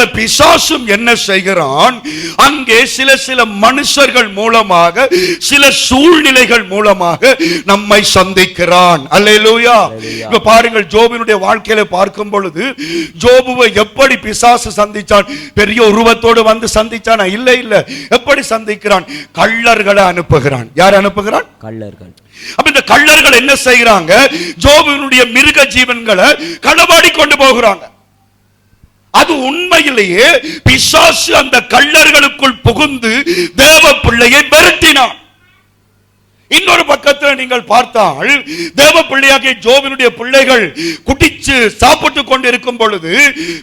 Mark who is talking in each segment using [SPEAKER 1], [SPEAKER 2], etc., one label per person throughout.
[SPEAKER 1] போல பிசாசும் என்ன செய்கிறான்? அங்கே சில சில மனுஷர்கள் மூலமாக சில சூழ்நிலைகள் மூலமாக நம்மை சந்திக்கிறான். அல்லேலூயா. இப்ப பாருங்கள் ஜோபினுடைய வாழ்க்கையில பார்க்கும் பொழுது ஜோபுவை எப்படி பிசாசு சந்திச்சான்? பெரிய உருவத்தோடு வந்து சந்திச்சானா? இல்ல இல்ல. எப்படி சந்திக்கிறான்? கள்ளர்களை அனுப்புகிறான். யார் அனுப்புகிறான்?
[SPEAKER 2] கள்ளர்கள்.
[SPEAKER 1] அப்ப இந்த கள்ளர்கள் என்ன செய்கிறாங்க? ஜோபுவினுடைய மிருக ஜீவன்களை களவாடி கொண்டு போகிறாங்க. அது உண்மையிலேயே பிசாசு அந்த கள்ளர்களுக்குள் புகுந்து தேவ பிள்ளையை மிரட்டினான். இன்னொரு பக்கத்தில் நீங்கள் பார்த்தால் தேவ பிள்ளையாகிய ஜோவினுடைய பிள்ளைகள் குடிச்சு சாப்பிட்டு கொண்டு இருக்கும் பொழுது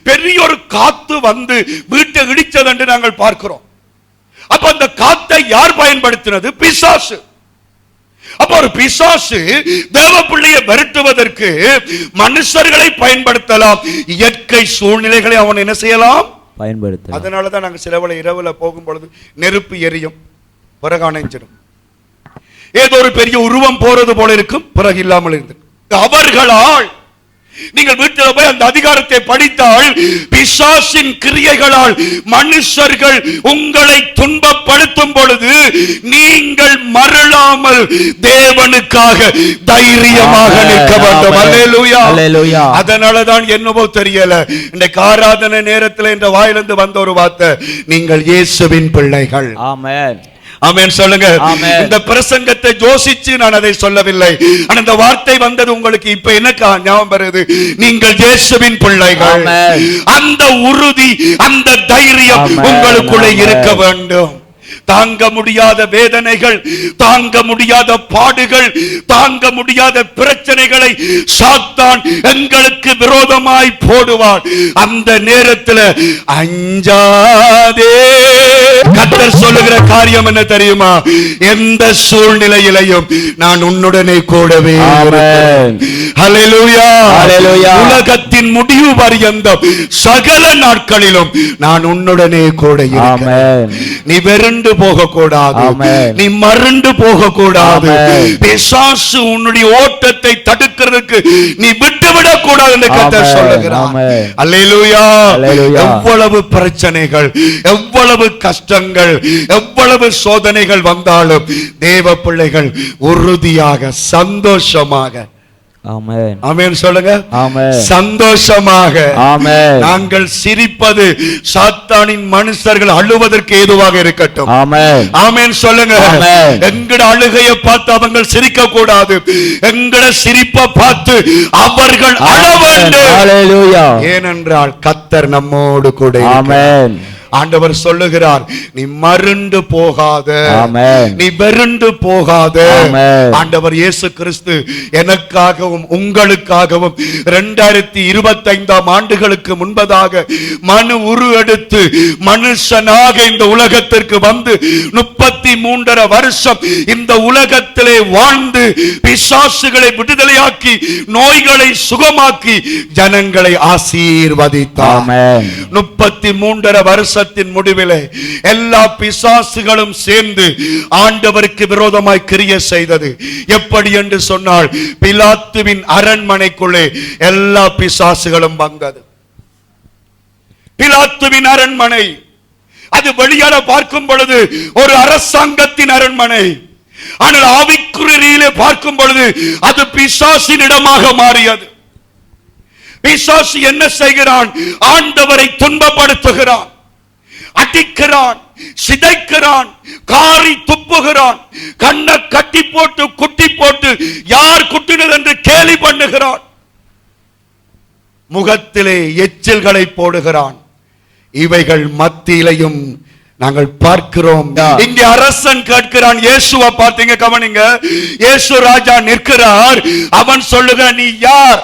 [SPEAKER 1] பெரிய ஒரு காத்து வந்து வீட்டை இடிச்சது என்று நாங்கள் பார்க்கிறோம். அப்ப அந்த காத்தை யார் பயன்படுத்தினது? பிசாசு. அப்ப ஒரு பிசாசு தேவ பிள்ளையை விரட்டுவதற்கு மனுஷர்களை பயன்படுத்தலாம். இயற்கை சூழ்நிலைகளை அவன் என்ன செய்யலாம்?
[SPEAKER 2] பயன்படுத்த
[SPEAKER 1] அதனாலதான் நாங்க சிலவளை இரவுல போகும் பொழுது நெருப்பு எரியும். பிறகு அணைஞ்சிடும். ஏதோ ஒரு பெரிய உருவம் போறது போல இருக்கும். பிறகு இல்லாமல் இருந்து அவர்களால் நீங்கள் வீட்டில் போய் அந்த அதிகாரத்தை படித்தால் பிசாசின் கிரியைகளால் மனுஷர்கள் உங்களை துன்பப்படுத்தும் பொழுது நீங்கள் மறலாமல் தேவனுக்காக தைரியமாக நிற்க வேண்டும். அதனாலதான் என்னவோ தெரியல. இன்றைக்கு ஆராதனை நேரத்தில் இந்த வாயிலிருந்து வந்த ஒரு வார்த்தை நீங்கள் இயேசுவின் பிள்ளைகள்.
[SPEAKER 2] ஆமென்.
[SPEAKER 1] ஆமென் சொல்லுங்க. இந்த பிரசங்கத்தை யோசிச்சு நான் அதை சொல்லவில்லை. ஆனா இந்த வார்த்தை வந்தது உங்களுக்கு இப்ப என்ன ஞாபகம் வருது. நீங்கள் இயேசுவின் பிள்ளைகள். அந்த உறுதி அந்த தைரியம் உங்களுக்குள்ளே. இருக்க வேண்டும். தாங்க முடியாத வேதனைகள் தாங்க முடியாத பாடுகள் தாங்க முடியாத பிரச்சனைகளை சாத்தான் எங்களுக்கு விரோதமாய் போடுவான் அந்த நேரத்தில் அஞ்சாதே கத்தர் சொல்லுகிற காரியம் என்ன தெரியுமா? எந்த சூழ்நிலையிலையும் நான் உன்னுடனே கூடவே. உலகத்தின் முடிவு பரியந்தம் சகல நாட்களிலும் நான் உன்னுடனே கூட நீ வெருண்டு போக கூடாது. நீ மருண்டு போக கூடாது. பிசாசு உன்னுடைய ஓட்டத்தை தடுக்கிறதுக்கு நீ விட்டு விட கூடாது என்று
[SPEAKER 2] ஆமென்.
[SPEAKER 1] அல்லேலூயா
[SPEAKER 2] அல்லேலூயா.
[SPEAKER 1] எவ்வளவு பிரச்சனைகள் எவ்வளவு கஷ்டங்கள் எவ்வளவு சோதனைகள் வந்தாலும் தேவ பிள்ளைகள் உறுதியாக சந்தோஷமாக. சொல்லுங்க. சந்தோஷமாக. நாங்கள் சிரிப்பது சாத்தானின் மனுஷர்கள் அழுவதற்கு ஏதுவாக இருக்கட்டும்.
[SPEAKER 2] ஆமென்.
[SPEAKER 1] சொல்லுங்க. எங்கட அழுகையை பார்த்து அவங்க சிரிக்க கூடாது எங்கட சிரிப்பை பார்த்து அவர்கள் அழ வேண்டும். ஏனென்றால் கத்தர் நம்மோடு கூட.
[SPEAKER 2] ஆமென்.
[SPEAKER 1] ஆண்டவர் சொல்லுகிறார் நீ மருண்டு போகாத. நீ வெருண்டு போகாத. ஆண்டவர் இயேசு கிறிஸ்து எனக்காகவும் உங்களுக்காகவும் இரண்டாயிரத்தி இருபத்தி ஐந்தாம் ஆண்டுகளுக்கு முன்பதாக மனு உரு எடுத்து மனுஷனாக இந்த உலகத்திற்கு வந்து முப்பத்தி மூன்றரை வருஷம் இந்த உலகத்திலே வாழ்ந்து பிசாசுகளை விடுதலையாக்கி நோய்களை சுகமாக்கி ஜனங்களை ஆசீர்வதித்தார் முப்பத்தி மூன்றரை வருஷத்தின் முடிவிலே எல்லா பிசாசுகளும் சேர்ந்து ஆண்டவருக்கு விரோதமாய் கிரிய செய்தது. எப்படி என்று சொன்னால் பிலாத்துவின் அரண்மனைக்குள்ளே எல்லா பிசாசுகளும் வந்தது. பிலாத்துவின் அரண்மனை அது வெளியால பார்க்கும் பொழுது ஒரு அரசாங்கத்தின் அரண்மனை. ஆனால் ஆவிக்குறியிலே பார்க்கும் பொழுது அது பிசாசின் இடமாக மாறியது. பிசாசு என்ன செய்கிறான்? ஆண்டவரை துன்பப்படுத்துகிறான். அடிக்கிறான் சிதைக்கிறான் காரி துப்புகிறான் கண்ணை கட்டி போட்டு குட்டி போட்டு யார் குட்டினது என்று கேலி பண்ணுகிறான். முகத்திலே எச்சில்களை போடுகிறான். இவைகள் மத்தியிலையும் நாங்கள் பார்க்கிறோம். இங்கே அரசன் கேட்கிறான் இயேசுவை பார்த்தீங்க கவனிங்க. இயேசு ராஜா நிற்கிறார். அவன் சொல்லுக நீ யார்?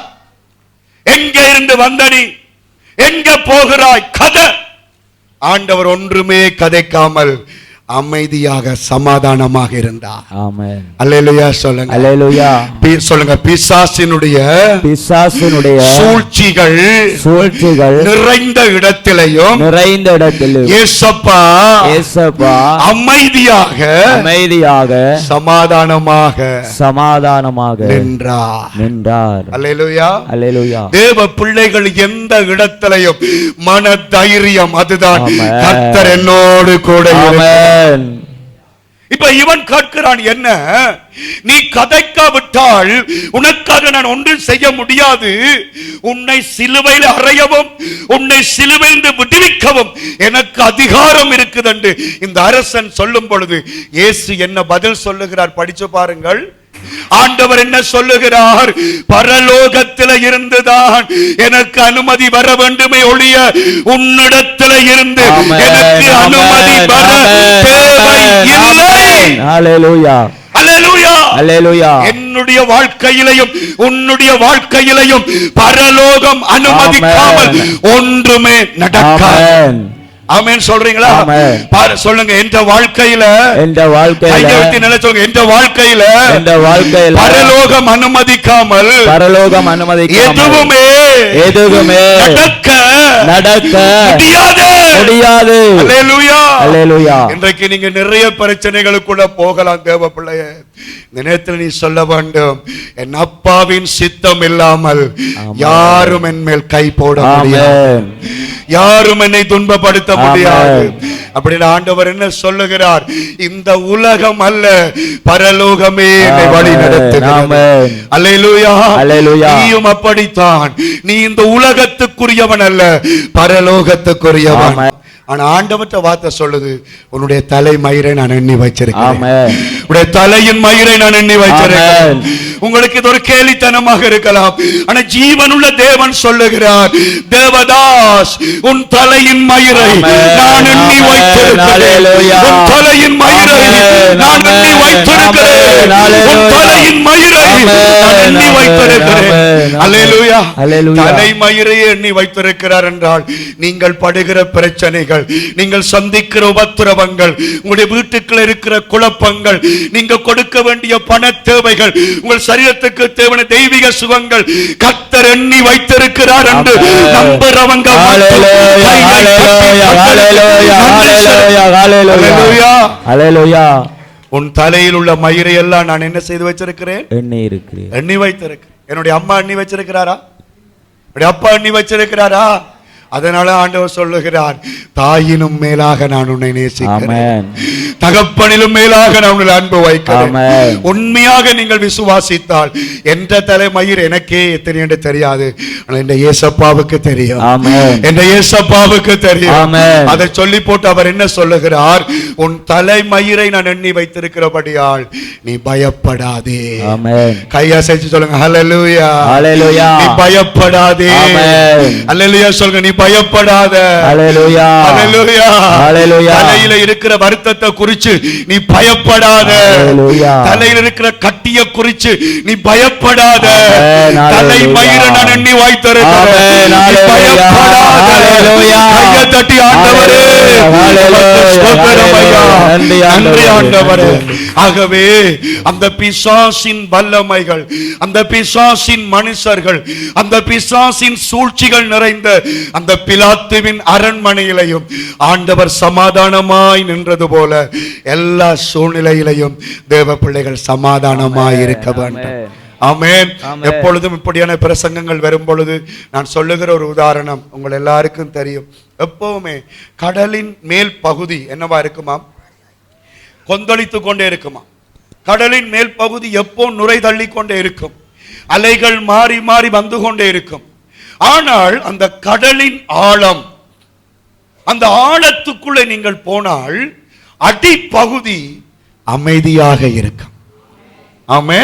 [SPEAKER 1] எங்க இருந்து வந்த நீ? எங்க போகிறாய்? கதை. ஆண்டவர் ஒன்றுமே கதைக்காமல் அமைதியாக சமாதானமாக இருந்தார். அல்லேலூயா சொல்லுங்க.
[SPEAKER 2] அல்லேலூயா.
[SPEAKER 1] சொல்லுங்க. பிசாசினுடைய
[SPEAKER 2] பிசாசினுடைய
[SPEAKER 1] சூழ்ச்சிகள்
[SPEAKER 2] சூழ்ச்சிகள்
[SPEAKER 1] நிறைந்த இடத்திலையும்
[SPEAKER 2] நிறைந்த இடத்தில்
[SPEAKER 1] ஏசப்பா
[SPEAKER 2] ஏசப்பா
[SPEAKER 1] அமைதியாக
[SPEAKER 2] அமைதியாக
[SPEAKER 1] சமாதானமாக
[SPEAKER 2] சமாதானமாக
[SPEAKER 1] நின்றார்.
[SPEAKER 2] நின்றார்.
[SPEAKER 1] அல்லேலூயா.
[SPEAKER 2] அல்லேலூயா.
[SPEAKER 1] தேவ பிள்ளைகள் எந்த இடத்திலையும் மன தைரியம் அதுதான். கர்த்தர் என்னோடு கூட இருக்கிறார்.
[SPEAKER 2] ஆமென்.
[SPEAKER 1] இப்ப இவன் கேட்கிறான் என்ன? நீ கதைக்காவிட்டால் உனக்காக நான் ஒன்றும் செய்ய முடியாது. உன்னை சிலுவையில் அறையவும் உன்னை சிலுவைந்து விடுவிக்கவும் எனக்கு அதிகாரம் இருக்குது என்று இந்த அரசன் சொல்லும் பொழுது இயேசு என்ன பதில் சொல்லுகிறார்? படிச்சு பாருங்கள். ஆண்டவர் என்ன சொல்லுகிறார்? பரலோகத்தில இருந்துதான் எனக்கு அனுமதி வர வேண்டுமே ஒழிய உன்னிடத்தில இருந்து எனக்கு அனுமதி வர தேவை என்னுடைய வாழ்க்கையிலையும் உன்னுடைய வாழ்க்கையிலையும் பரலோகம் அனுமதிக்காமல். ஒன்றுமே நடக்காது.
[SPEAKER 2] ஆமென்
[SPEAKER 1] சொல்றீங்களா. பாரு, சொல்லுங்க என்ற வாழ்க்கையில
[SPEAKER 2] என்ற
[SPEAKER 1] கையை
[SPEAKER 2] வாழ்க்கையில
[SPEAKER 1] நிலை சொல்லுங்க என்ற வாழ்க்கையில
[SPEAKER 2] என்ற வாழ்க்கையில
[SPEAKER 1] பரலோகம் அனுமதிக்காமல்
[SPEAKER 2] பரலோகம் அனுமதிக்காமல்
[SPEAKER 1] எதுவுமே
[SPEAKER 2] எதுவுமே
[SPEAKER 1] நடக்க
[SPEAKER 2] நடக்க
[SPEAKER 1] முடியாது
[SPEAKER 2] முடியாது.
[SPEAKER 1] இன்றைக்கு நீங்க நிறைய பிரச்சனைகளுக்குள்ள போகலாம் தேவ பிள்ளைய இந்த நேரத்தில் நீ சொல்ல வேண்டும் என் அப்பாவின் சித்தம் இல்லாமல். யாரும் என் மேல் கை போட முடியாது. யாரும் என்னை துன்பப்படுத்த. முடியாது. அப்படின்னு ஆண்டவர் என்ன சொல்லுகிறார் இந்த உலகம் அல்ல பரலோகமே. வழி. நீயும் அப்படித்தான் நீ இந்த உலகத்துக்குரியவன் அல்ல பரலோகத்துக்குரியவன். ஆனா ஆண்டவற்ற வார்த்தை சொல்லுது உன்னுடைய தலை மயிரை நான் எண்ணி வச்சிருக்கேன் உடைய தலையின் மயிரை நான் எண்ணி
[SPEAKER 2] ஆமென்.
[SPEAKER 1] உங்களுக்கு இது ஒரு கேலித்தனமாக இருக்கலாம் ஆனா ஜீவனுள்ள தேவன் சொல்லுகிறார் தேவதாஸ் உன் தலையின் மயிரை. நான் எண்ணி. வைத்திருக்கிறேன். உன் தலையின் மயிரை. நான் எண்ணி. வைத்திருக்கிறேன். உன். தலையின் மயிரை நான். எண்ணி. வைத்திருக்கிறேன் எண்ணி வைத்திருக்கிறார் என்றால் நீங்கள் படுகிற பிரச்சனைகள் நீங்கள் சந்திக்கிற உபத்திரவங்கள் உங்களுடைய வீட்டுக்குள்ள இருக்கிற குழப்பங்கள் நீங்க கொடுக்க வேண்டிய பண தேவைகள் உங்கள் சரீரத்துக்கு தேவையான தெய்வீக சுகங்கள் கத்தர் எண்ணி வைத்திருக்கிறார் என்று. நம்புறவங்க உன் தலையில் உள்ள மயிரை எல்லாம் நான் என்ன செய்து வச்சிருக்கிறேன்
[SPEAKER 2] எண்ணி இருக்கிறேன்.
[SPEAKER 1] எண்ணி வைத்திருக்கிறேன். என்னுடைய அம்மா எண்ணி வச்சிருக்கிறாரா? என்னுடைய அப்பா எண்ணி வச்சிருக்கிறாரா? அதனால ஆண்டவர் சொல்லுகிறார் தாயினும் மேலாக நான் உன்னை நேசிக்கிறேன். தகப்பனிலும் மேலாக நான் உன்னில் அன்பு வைக்கிறேன். உண்மையாக நீங்கள் விசுவாசித்தால் என்ற தலைமயிர் எனக்கே எத்தனை என்று தெரியாது. இந்த ஏசப்பாவுக்கு தெரியும். என்ற ஏசப்பாவுக்கு தெரியும். அதை சொல்லி போட்டு அவர் என்ன சொல்லுகிறார்? உன் தலைமயிரை நான் எண்ணி வைத்திருக்கிறபடியால் நீ பயப்படாதே.
[SPEAKER 2] ஆமென்.
[SPEAKER 1] கையசைச்சு சொல்லுங்க ஹalleluya. நீ பயப்படாதே. ஹalleluya சொல்லுங்க நீ பயப்படாத. தலையில இருக்கிற வருத்தத்தை குறிச்சு நீ பயப்படாத. தலையில இருக்கிற கட்டிய குறிச்சு நீ பயப்படாத. தலை. மயிர நான் எண்ணி. பயப்படாத. தட்டி ஆண்டவரே.
[SPEAKER 2] நன்றி ஆண்டவரே.
[SPEAKER 1] ஆகவே அந்த பிசாசின் வல்லமைகள் அந்த பிசாசின் மனுஷர்கள் அந்த பிசாசின் சூழ்ச்சிகள் நிறைந்த அந்த பிலாத்துவின் அரண்மனையிலையும் ஆண்டவர் சமாதானமாய் நின்றது போல எல்லா சூழ்நிலையிலையும் தேவ பிள்ளைகள் சமாதானமாய் இருக்க வேண்டும் ஆமென். எப்பொழுதும் இப்படியான பிரசங்கங்கள் வரும் பொழுது நான் சொல்லுகிற ஒரு உதாரணம் உங்கள் எல்லாருக்கும் தெரியும். எப்பவுமே கடலின் மேல் பகுதி என்னவா இருக்குமாம் கொந்தளித்து கொண்டே இருக்குமா? கடலின் மேல் பகுதி எப்போ நுரை தள்ளி கொண்டே இருக்கும்? அலைகள் மாறி மாறி வந்து கொண்டே இருக்கும். ஆனால் அந்த கடலின் ஆழம் அந்த ஆழத்துக்குள்ளே நீங்கள் போனால் அடிப்பகுதி அமைதியாக இருக்கும். ஆமே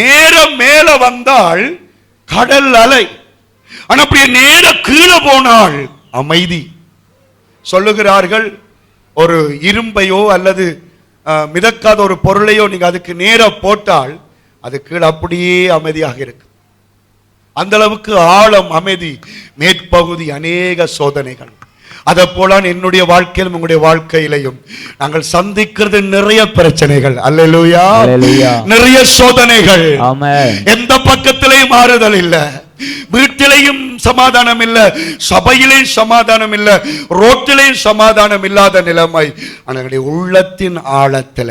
[SPEAKER 1] நேரம் மேல வந்தால் கடல் அலை. ஆனா அப்படியே நேர கீழே போனால் அமைதி. சொல்லுகிறார்கள் ஒரு இரும்பையோ அல்லது மிதக்காத ஒரு பொருளையோ நீங்க அதுக்கு நேர போட்டால் அது கீழே அப்படியே அமைதியாக இருக்கு அந்த அளவுக்கு ஆழம் அமைதி. மேற்பகுதி அநேக சோதனைகள். அதை போல என்னுடைய வாழ்க்கையிலும் உங்களுடைய வாழ்க்கையிலையும் நாங்கள் சந்திக்கிறது நிறைய பிரச்சனைகள். அல்லேலூயா. நிறைய சோதனைகள். எந்த பக்கத்திலையும் மாறுதல் இல்ல. வீட்டிலையும் சமாதானம் இல்ல. சபையிலையும் சமாதானம் இல்ல. ரோட்டிலையும் சமாதானம் இல்லாத நிலைமை. ஆனா எங்களுடைய உள்ளத்தின் ஆழத்துல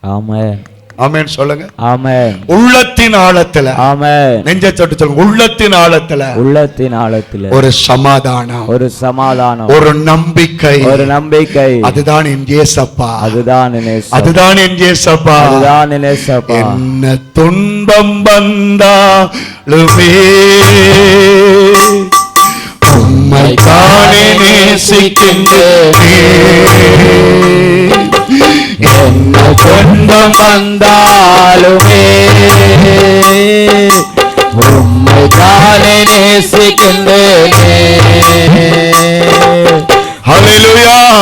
[SPEAKER 2] ஆமென்.
[SPEAKER 1] ஆமென் சொல்லுங்க.
[SPEAKER 2] ஆமென்.
[SPEAKER 1] உள்ளத்தின் ஆழத்துல
[SPEAKER 2] ஆமென்.
[SPEAKER 1] நெஞ்சை தொட்டு சொல்லுங்க. உள்ளத்தின் ஆழத்துல
[SPEAKER 2] உள்ளத்தின் ஆழத்தில்
[SPEAKER 1] ஒரு சமாதானம்
[SPEAKER 2] ஒரு சமாதானம்.
[SPEAKER 1] ஒரு நம்பிக்கை.
[SPEAKER 2] ஒரு நம்பிக்கை.
[SPEAKER 1] அதுதான் என் ஏசப்பா
[SPEAKER 2] அதுதான்
[SPEAKER 1] அதுதான் என் ஏசப்பா
[SPEAKER 2] அதுதான் நேசப்பா
[SPEAKER 1] என்ன துன்பம் வந்தாலுமே உம்மை தானே நேசிக்கின்றேனே.
[SPEAKER 2] కొండ మందాలు ఉమ్ము కాలినేసి